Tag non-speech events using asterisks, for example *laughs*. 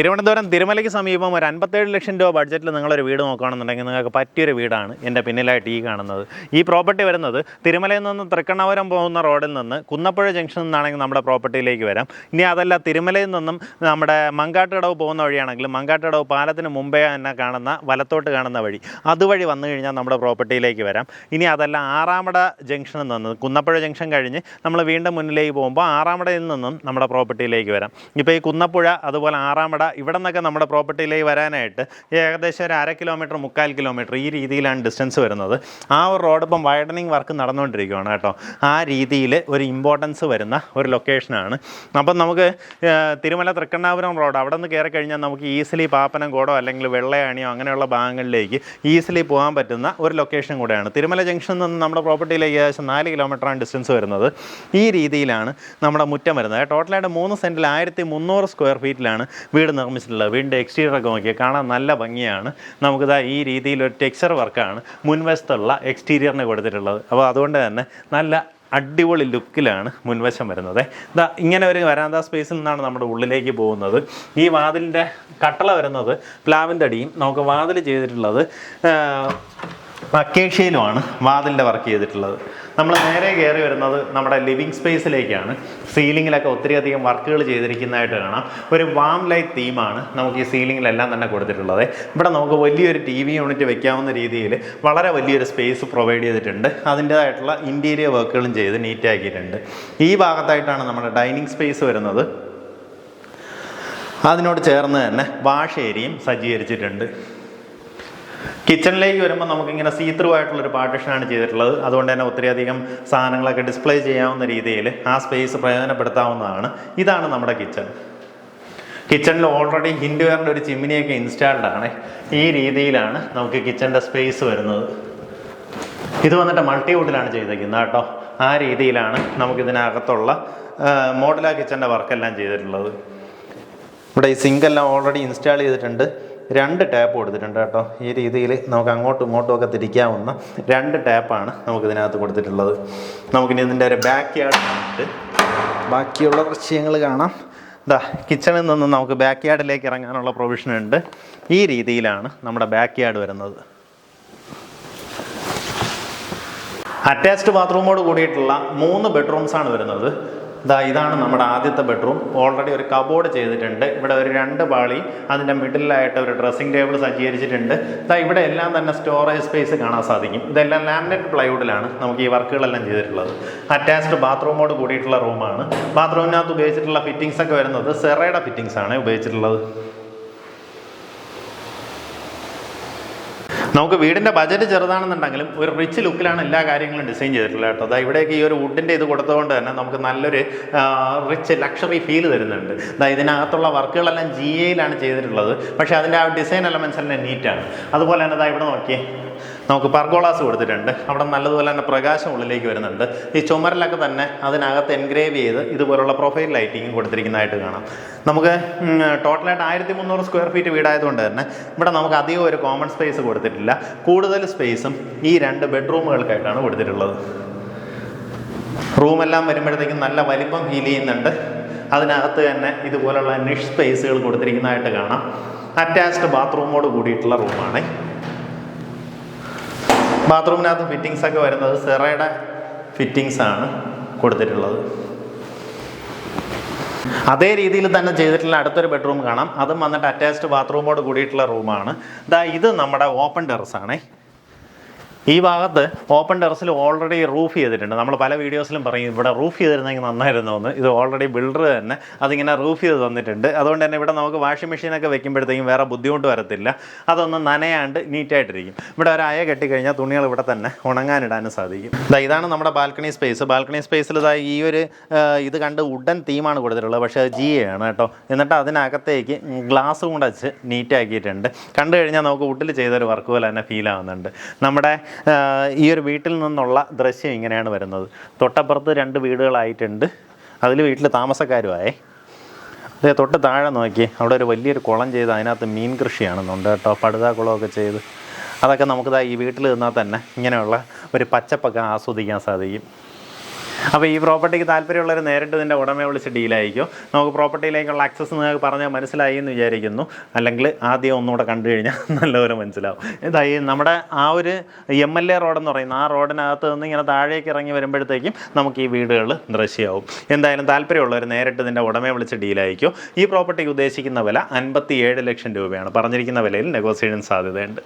തിരുവനന്തപുരം തിരുമലയ്ക്ക് സമീപം ഒരു അൻപത്തേഴ് ലക്ഷം രൂപ ബഡ്ജറ്റിൽ നിങ്ങളൊരു വീട് നോക്കുകയാണെന്നുണ്ടെങ്കിൽ നിങ്ങൾക്ക് പറ്റിയൊരു വീടാണ് എന്റെ പിന്നിലായിട്ട് ഈ കാണുന്നത്. ഈ പ്രോപ്പർട്ടി വരുന്നത് തിരുമലയിൽ നിന്ന് തൃക്കണ്ണാപുരം പോകുന്ന റോഡിൽ നിന്ന് കുന്നപ്പുഴ ജംഗ്ഷനിൽ നിന്നാണെങ്കിൽ നമ്മുടെ പ്രോപ്പർട്ടിയിലേക്ക് വരാം. ഇനി അതല്ല തിരുമലയിൽ നിന്നും നമ്മുടെ മങ്കാട്ടുകടവ് പോകുന്ന വഴിയാണെങ്കിൽ മങ്കാട്ടുകടവ് പാലത്തിന് മുമ്പേ തന്നെ കാണുന്ന വലത്തോട്ട് കാണുന്ന വഴി അതുവഴി വന്നു കഴിഞ്ഞാൽ നമ്മുടെ പ്രോപ്പർട്ടിയിലേക്ക് വരാം. ഇനി അതല്ല ആറാമട ജംഗ്ഷനിൽ നിന്ന് കുന്നപ്പുഴ ജംഗ്ഷൻ കഴിഞ്ഞ് നമ്മൾ വീണ്ടും മുന്നിലേക്ക് പോകുമ്പോൾ ആറാമടയിൽ നിന്നും നമ്മുടെ പ്രോപ്പർട്ടിയിലേക്ക് വരാം. ഇപ്പോൾ ഈ കുന്നപ്പുഴ അതുപോലെ ആറാമട ഇവിടെ നിന്നൊക്കെ നമ്മുടെ പ്രോപ്പർട്ടിയിലേക്ക് വരാനായിട്ട് ഏകദേശം ഒരു അര കിലോമീറ്റർ മുക്കാൽ കിലോമീറ്റർ ഈ രീതിയിലാണ് ഡിസ്റ്റൻസ് വരുന്നത്. ആ ഒരു റോഡ് ഇപ്പം വൈഡനിങ് വർക്ക് നടന്നുകൊണ്ടിരിക്കുകയാണ് കേട്ടോ. ആ രീതിയിൽ ഒരു ഇമ്പോർട്ടൻസ് വരുന്ന ഒരു ലൊക്കേഷനാണ് അപ്പം നമുക്ക് തിരുമല തൃക്കണ്ണാപുരം റോഡ് അവിടെ നിന്ന് കയറി കഴിഞ്ഞാൽ നമുക്ക് ഈസിലി പാപ്പനംകോടോ അല്ലെങ്കിൽ വെള്ളയാണിയോ അങ്ങനെയുള്ള ഭാഗങ്ങളിലേക്ക് ഈസിലി പോകാൻ പറ്റുന്ന ഒരു ലൊക്കേഷൻ കൂടെയാണ്. തിരുമല ജംഗ്ഷനിൽ നിന്ന് നമ്മുടെ പ്രോപ്പർട്ടിയിലേക്ക് ഏകദേശം നാല് കിലോമീറ്ററാണ് ഡിസ്റ്റൻസ് വരുന്നത്. ഈ രീതിയിലാണ് നമ്മുടെ മുറ്റം വരുന്നത്. ടോട്ടലായിട്ട് മൂന്ന് സെന്റിൽ ആയിരത്തി മുന്നൂറ് സ്ക്വയർ ഫീറ്റിലാണ് വീട് നിർമ്മിച്ചിട്ടുള്ളത് വീടിന്റെ എക്സ്റ്റീരിയർ ഒക്കെ നോക്കിയാൽ കാണാൻ നല്ല ഭംഗിയാണ്. നമുക്കിതാ ഈ രീതിയിലൊരു ടെക്സ്ചർ വർക്കാണ് മുൻവശത്തുള്ള എക്സ്റ്റീരിയറിന് കൊടുത്തിട്ടുള്ളത്. അപ്പോൾ അതുകൊണ്ട് തന്നെ നല്ല അടിപൊളി ലുക്കിലാണ് മുൻവശം വരുന്നത്. ഇതാ ഇങ്ങനെ ഒരു വരാന്ത സ്പേസിൽ നിന്നാണ് നമ്മുടെ ഉള്ളിലേക്ക് പോകുന്നത്. ഈ വാതിലിന്റെ കട്ടള വരുന്നത് പ്ലാവിന്റെ അടിയും നമുക്ക് വാതിൽ ചെയ്തിട്ടുള്ളത് അക്കേഷ്യയിലുമാണ് വാതിലിന്റെ വർക്ക് ചെയ്തിട്ടുള്ളത്. നമ്മൾ നേരെ കയറി വരുന്നത് നമ്മുടെ ലിവിങ് സ്പേസിലേക്കാണ്. സീലിങ്ങിലൊക്കെ ഒത്തിരിയധികം വർക്കുകൾ ചെയ്തിരിക്കുന്നതായിട്ട് കാണാം. ഒരു വാം ലൈറ്റ് തീമാണ് നമുക്ക് ഈ സീലിങ്ങിലെല്ലാം തന്നെ കൊടുത്തിട്ടുള്ളത്. ഇവിടെ നമുക്ക് വലിയൊരു ടി വി യൂണിറ്റ് വെക്കാവുന്ന രീതിയിൽ വളരെ വലിയൊരു സ്പേസ് പ്രൊവൈഡ് ചെയ്തിട്ടുണ്ട്. അതിന്റേതായിട്ടുള്ള ഇന്റീരിയർ വർക്കുകളും ചെയ്ത് നീറ്റാക്കിയിട്ടുണ്ട്. ഈ ഭാഗത്തായിട്ടാണ് നമ്മുടെ ഡൈനിങ് സ്പേസ് വരുന്നത്. അതിനോട് ചേർന്ന് തന്നെ വാഷ് ഏരിയയും സജ്ജീകരിച്ചിട്ടുണ്ട്. കിച്ചണിലേക്ക് വരുമ്പോൾ നമുക്കിങ്ങനെ സീ ത്രൂ ആയിട്ടുള്ളൊരു പാർട്ടിഷനാണ് ചെയ്തിട്ടുള്ളത്. അതുകൊണ്ട് തന്നെ ഒത്തിരിയധികം സാധനങ്ങളൊക്കെ ഡിസ്പ്ലേ ചെയ്യാവുന്ന രീതിയിൽ ആ സ്പേസ് പ്രയോജനപ്പെടുത്താവുന്നതാണ്. ഇതാണ് നമ്മുടെ കിച്ചൺ കിച്ചണിൽ ഓൾറെഡി ഹിൻഡുവെയറിന്റെ ഒരു ചിമ്മിനിയൊക്കെ ഇൻസ്റ്റാൾഡ് ആണ്. ഈ രീതിയിലാണ് നമുക്ക് കിച്ചണിന്റെ സ്പേസ് വരുന്നത്. ഇത് വന്നിട്ട് മൾട്ടി വുഡിലാണ് ചെയ്തേക്കുന്നത് കേട്ടോ. ആ രീതിയിലാണ് നമുക്കിതിനകത്തുള്ള മോഡലാ കിച്ചന്റെ വർക്കെല്ലാം ചെയ്തിട്ടുള്ളത്. ഇവിടെ ഈ സിങ്കെല്ലാം ഓൾറെഡി ഇൻസ്റ്റാൾ ചെയ്തിട്ടുണ്ട്. രണ്ട് ടാപ്പ് കൊടുത്തിട്ടുണ്ട് കേട്ടോ. ഈ രീതിയിൽ നമുക്ക് അങ്ങോട്ടും ഇങ്ങോട്ടും ഒക്കെ തിരിക്കാവുന്ന രണ്ട് ടാപ്പാണ് നമുക്ക് ഇതിനകത്ത് കൊടുത്തിട്ടുള്ളത്. നമുക്കിനി ഇതിന്റെ ഒരു ബാക്ക് യാർഡ് കണ്ടിട്ട് ബാക്കിയുള്ള ദൃശ്യങ്ങൾ കാണാം. ഇതാ കിച്ചണിൽ നിന്ന് നമുക്ക് ബാക്ക് യാർഡിലേക്ക് ഇറങ്ങാനുള്ള പ്രൊവിഷൻ ഉണ്ട്. ഈ രീതിയിലാണ് നമ്മുടെ ബാക്ക് യാർഡ് വരുന്നത് അറ്റാച്ച്ഡ് ബാത്റൂമോട് കൂടിയിട്ടുള്ള മൂന്ന് ബെഡ്റൂംസ് ആണ് വരുന്നത്. ഇതാ ഇതാണ് നമ്മുടെ ആദ്യത്തെ ബെഡ്റൂം ഓൾറെഡി ഒരു കബോർഡ് ചെയ്തിട്ടുണ്ട്. ഇവിടെ ഒരു രണ്ട് പാളി അതിന്റെ മിഡിലായിട്ട് ഒരു ഡ്രസ്സിംഗ് ടേബിൾ സജ്ജീകരിച്ചിട്ടുണ്ട്. ഇതാ ഇവിടെ എല്ലാം തന്നെ സ്റ്റോറേജ് സ്പേസ് കാണാൻ സാധിക്കും. ഇതെല്ലാം ലാമിനേറ്റ് പ്ലൈവുഡിലാണ് നമുക്ക് ഈ വർക്കുകളെല്ലാം ചെയ്തിട്ടുള്ളത്. അറ്റാച്ച്ഡ് ബാത്റൂമോട് കൂടിയിട്ടുള്ള റൂമാണ് ബാത്റൂമിനകത്ത് ഉപയോഗിച്ചിട്ടുള്ള ഫിറ്റിംഗ്സ് ഒക്കെ വരുന്നത് സെറയുടെ ഫിറ്റിംഗ്സ് ആണ് ഉപയോഗിച്ചിട്ടുള്ളത്. നമുക്ക് വീടിന്റെ ബജറ്റ് ചെറുതാണെന്നുണ്ടെങ്കിലും ഒരു റിച്ച് ലുക്കിലാണ് എല്ലാ കാര്യങ്ങളും ഡിസൈൻ ചെയ്തിട്ടുള്ളത് കേട്ടോ. അതാ ഇവിടെയൊക്കെ ഈ ഒരു വുഡിന്റെ ഇത് കൊടുത്തതുകൊണ്ട് തന്നെ നമുക്ക് നല്ലൊരു റിച്ച് ലക്ഷറി ഫീൽ തരുന്നുണ്ട്. അതാ ഇതിനകത്തുള്ള വർക്കുകളെല്ലാം ജി എയിലാണ് ചെയ്തിട്ടുള്ളത്. പക്ഷേ അതിന്റെ ആ ഡിസൈൻ എലമെൻസ് എല്ലാം നീറ്റാണ് അതുപോലെ തന്നെ ഇതാ ഇവിടെ നോക്കിയേ. നമുക്ക് പർഗോളാസ് കൊടുത്തിട്ടുണ്ട്. അവിടെ നല്ലതുപോലെ തന്നെ പ്രകാശം ഉള്ളിലേക്ക് വരുന്നുണ്ട്. ഈ ചുമരിലൊക്കെ തന്നെ അതിനകത്ത് എൻഗ്രേവ് ചെയ്ത് ഇതുപോലുള്ള പ്രൊഫൈൽ ലൈറ്റിങ്ങും കൊടുത്തിരിക്കുന്നതായിട്ട് കാണാം. നമുക്ക് ടോട്ടലായിട്ട് ആയിരത്തി മുന്നൂറ് സ്ക്വയർ ഫീറ്റ് വീടായതുകൊണ്ട് തന്നെ ഇവിടെ നമുക്ക് അധികം ഒരു കോമൺ സ്പേസ് കൊടുത്തിട്ടില്ല. കൂടുതൽ സ്പേസും ഈ രണ്ട് ബെഡ്റൂമുകൾക്കായിട്ടാണ് കൊടുത്തിട്ടുള്ളത്. റൂമെല്ലാം വരുമ്പോഴത്തേക്കും നല്ല വലിപ്പം ഫീൽ ചെയ്യുന്നുണ്ട്. അതിനകത്ത് തന്നെ ഇതുപോലുള്ള നിഷ് സ്പേസുകൾ കൊടുത്തിരിക്കുന്നതായിട്ട് കാണാം. അറ്റാച്ച്ഡ് ബാത്റൂമോട് കൂടിയിട്ടുള്ള റൂമാണ് ബാത്റൂമിനകത്ത് ഫിറ്റിങ്സ് ഒക്കെ വരുന്നത് സെറയുടെ ഫിറ്റിങ്സ് ആണ് കൊടുത്തിട്ടുള്ളത്. അതേ രീതിയിൽ തന്നെ ചെയ്തിട്ടുള്ള അടുത്തൊരു ബെഡ്റൂം കാണാം. അതും വന്നിട്ട് അറ്റാച്ച്ഡ് ബാത്റൂമോട് കൂടിയിട്ടുള്ള റൂമാണ് ഇതാ ഇത് നമ്മുടെ ഓപ്പൺ ടെറസ് ആണേ. ഈ ഭാഗത്ത് ഓപ്പൺ ടെറസിൽ ഓൾറെഡി റൂഫ് ചെയ്തിട്ടുണ്ട്. നമ്മൾ പല വീഡിയോസിലും പറയും ഇവിടെ റൂഫ് ചെയ്തിരുന്നെങ്കിൽ നന്നായിരുന്നു എന്ന് ഇത് ഓൾറെഡി ബിൽഡർ തന്നെ അതിങ്ങനെ റൂഫ് ചെയ്ത് തന്നിട്ടുണ്ട്. അതുകൊണ്ട് തന്നെ ഇവിടെ നമുക്ക് വാഷിംഗ് മെഷീനൊക്കെ വെക്കുമ്പോഴത്തേക്കും വേറെ ബുദ്ധിമുട്ട് വരത്തില്ല. അതൊന്നും നനയാണ്ട് നീറ്റായിട്ടിരിക്കും. ഇവിടെ ഒരു അയ കെട്ടിക്കഴിഞ്ഞാൽ തുണികൾ ഇവിടെ തന്നെ ഉണങ്ങാനിടാനും സാധിക്കും. ഇതാ ഇതാണ് നമ്മുടെ ബാൽക്കണി സ്പേസ് ബാൽക്കണി സ്പേസിൽ ഇതാ ഈ ഒരു ഇത് കണ്ട് വുഡൻ തീമാണ് കൊടുത്തിട്ടുള്ളത്. പക്ഷേ ജി ആണ് കേട്ടോ. എന്നിട്ട് അതിനകത്തേക്ക് ഗ്ലാസ് കൊണ്ടച്ച് നീറ്റാക്കിയിട്ടുണ്ട് കണ്ടു കഴിഞ്ഞാൽ നമുക്ക് വുഡിൽ ചെയ്തൊരു വർക്ക് പോലെ തന്നെ ഫീൽ ആവുന്നുണ്ട്. നമ്മുടെ ഈ ഒരു വീട്ടിൽ നിന്നുള്ള ദൃശ്യം ഇങ്ങനെയാണ് വരുന്നത്. തൊട്ടപ്പുറത്ത് രണ്ട് വീടുകളായിട്ടുണ്ട്. അതിൽ വീട്ടിൽ താമസക്കാരുമായേ. അതെ തൊട്ട് താഴെ നോക്കി. അവിടെ ഒരു വലിയൊരു കുളം ചെയ്ത് അതിനകത്ത് മീൻ കൃഷിയാണെന്നുണ്ട് കേട്ടോ. പടുതാ കുളമൊക്കെ ചെയ്ത്. അതൊക്കെ നമുക്ക് ഈ വീട്ടിൽ നിന്നാൽ തന്നെ ഇങ്ങനെയുള്ള ഒരു പച്ചപ്പൊക്കെ ആസ്വദിക്കാൻ സാധിക്കും. അപ്പോൾ ഈ പ്രോപ്പർട്ടിക്ക് താല്പര്യമുള്ളവർ നേരിട്ട് ഇതിന്റെ ഉടമയെ വിളിച്ച് ഡീലായിരിക്കും. നമുക്ക് പ്രോപ്പർട്ടിയിലേക്കുള്ള ആക്സസ് നിങ്ങൾക്ക് പറഞ്ഞാൽ മനസ്സിലായി എന്ന് വിചാരിക്കുന്നു. അല്ലെങ്കിൽ ആദ്യം ഒന്നുകൂടെ കണ്ടു കഴിഞ്ഞാൽ *laughs* നല്ലപോലെ മനസ്സിലാവും. ഇതായി നമ്മുടെ ആ ഒരു എം എൽ എ റോഡെന്ന് പറയുന്ന ആ റോഡിനകത്ത് നിന്ന് ഇങ്ങനെ താഴേക്ക് ഇറങ്ങി വരുമ്പോഴത്തേക്കും നമുക്ക് ഈ വീടുകൾ ദൃശ്യമാവും. എന്തായാലും താല്പര്യമുള്ളവർ നേരിട്ട് ഇതിന്റെ ഉടമയെ വിളിച്ച് ഡീലായിരിക്കും. ഈ പ്രോപ്പർട്ടിക്ക് ഉദ്ദേശിക്കുന്ന വില അൻപത്തി ലക്ഷം രൂപയാണ്. പറഞ്ഞിരിക്കുന്ന വിലയിൽ നെഗോസിയേഷൻ സാധ്യതയുണ്ട്.